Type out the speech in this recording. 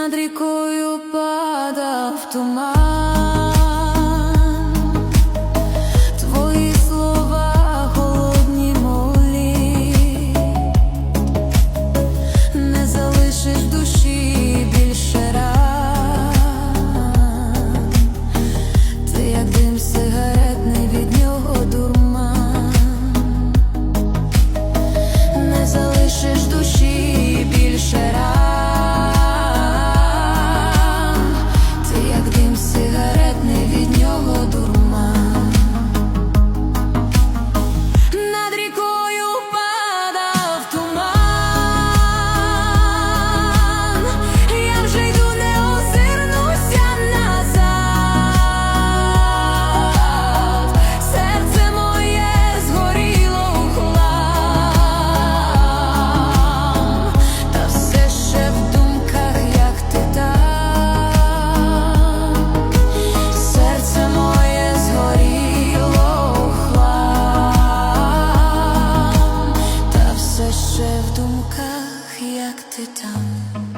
над рікою падав туман, твої слова холодні молі, не залишиш душі більше ти як дим сигаретний від нього дурман, не залишиш душі Jeszcze w dumkach, jak ty tam.